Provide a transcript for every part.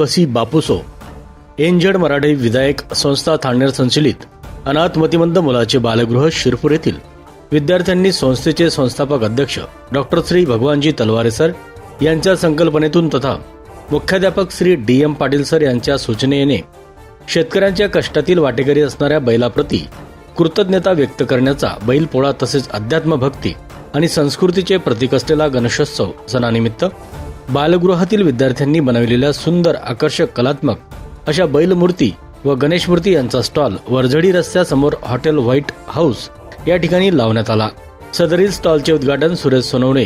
कलाश्वसी बापुसो एनजेड मराठी विधायक संस्था ठाणेर संचलित अनाथ मतिमंद मुलाचे बालगृह शिरपूर येथील विद्यार्थ्यांनी संस्थेचे संस्थापक अध्यक्ष डॉक्टर श्री भगवानजी तलवारे सर यांच्या संकल्पनेतून तथा मुख्याध्यापक Shri D M Patil sir यांच्या सूचनेने शेतकऱ्यांच्या कष्टातील वाटेकरी असणाऱ्या बैलाप्रती कृतज्ञता व्यक्त करण्याचा बैलपोळा तसेच अध्यात्म भक्ती आणि संस्कृतीचे प्रतीक असलेला गणेशोत्सव सणानिमित्त बालगृहातील विद्यार्थ्यांनी बनविलेल्या सुंदर आकर्षक कलात्मक अशा बैलमूर्ती व गणेश मूर्ती यांचा स्टॉल वरझडी रस्त्यासमोर हॉटेल व्हाईट हाऊस या ठिकाणी लावण्यात आला. सदरील स्टॉलचे उद्घाटन सुरेश सोनवणे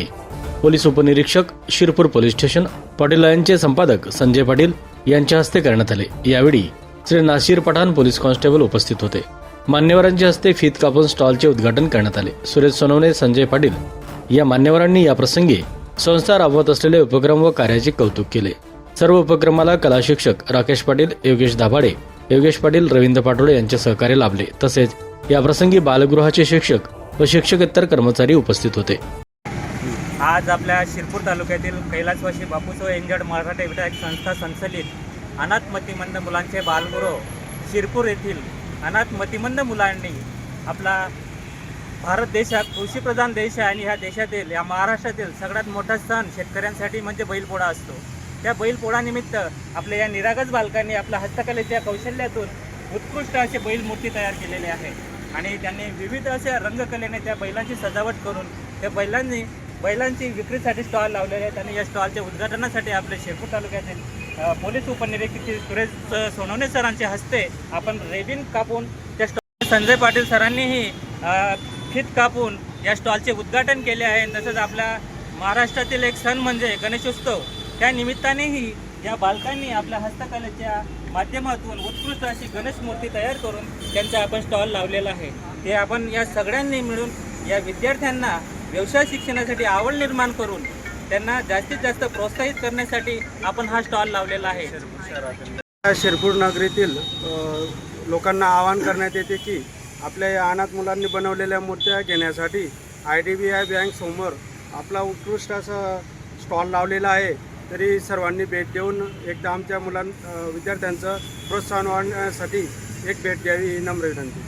पोलीस उपनिरीक्षक शिरपूर पोलीस स्टेशन पाटील यांचे संपादक संजय पाटील यांच्या हस्ते करण्यात आले. यावेळी श्री नासिर पठाण पोलीस कॉन्स्टेबल उपस्थित होते. मान्यवरांच्या हस्ते फीत कापून स्टॉलचे उद्घाटन करण्यात आले. सुरेश सोनवणे संजय पाटील या मान्यवरांनी या प्रसंगी संस्था राबवत असलेले उपक्रम व कार्याचे कौतुक केले. सर्व उपक्रमाला कला शिक्षक राकेश पाटील योगेश दाभाडे योगेश पाटील रवींद्र पाटोळे यांचे सहकार्य लाभले. तसेच या प्रसंगी बालगृहाचे शिक्षक व शिक्षकेतर कर्मचारी उपस्थित होते. आज आपल्या शिरपूर तालुक्यातील कैलासवासी बापूसो एंजड मराठा विधायक संस्था संचलित अनाथ मतिमंद मुलांचे बालगृह शिरपूर येथील अनाथ मतिमंद मुलांनी आपला भारत देशात कृषीप्रधान देश आहे आणि ह्या देशातील या महाराष्ट्रातील सगळ्यात मोठा सण शेतकऱ्यांसाठी म्हणजे बैलपोळा असतो. त्या बैलपोळानिमित्त आपल्या या निरागस बालकांनी आपल्या हस्तकलेच्या कौशल्यातून उत्कृष्ट असे बैल मूर्ती तयार केलेले आहे. आणि त्यांनी विविध अशा रंगकलेने त्या बैलांची सजावट करून त्या बैलांनी बैलांची विक्रीसाठी स्टॉल लावलेले आहेत. आणि या स्टॉलच्या उद्घाटनासाठी आपले शेपूर तालुक्यातील पोलीस उपनिरीक्षक सुरेश सोनवणे सरांच्या हस्ते आपण रेबिन कापून त्या स्टॉल संजय पाटील सरांनीही फीत कापून या स्टॉलचे उद्घाटन केले आहे. तसंच आपल्या महाराष्ट्रातील एक सण म्हणजे गणेशोत्सव. त्या निमित्तानेही या बालकांनी आपल्या हस्तकलेच्या माध्यमातून उत्कृष्ट अशी गणेश मूर्ती तयार करून त्यांचा आपण स्टॉल लावलेला आहे. ते आपण या सगळ्यांनी मिळून या विद्यार्थ्यांना व्यवसाय शिक्षणासाठी आवड निर्माण करून त्यांना जास्तीत जास्त प्रोत्साहित करण्यासाठी आपण हा स्टॉल लावलेला आहे. शिरपूर नगरीतील लोकांना आवाहन करण्यात येते की आपल्या या अनाथ मुलांनी बनवलेल्या मूर्त्या घेण्यासाठी I D B I bank समोर आपला उत्कृष्ट असा स्टॉल लावलेला आहे. तरी सर्वांनी भेट देऊन एकदा आमच्या मुलां विद्यार्थ्यांचं प्रोत्साहन वाढण्यासाठी एक भेट द्यावी ही नम्र विनंती.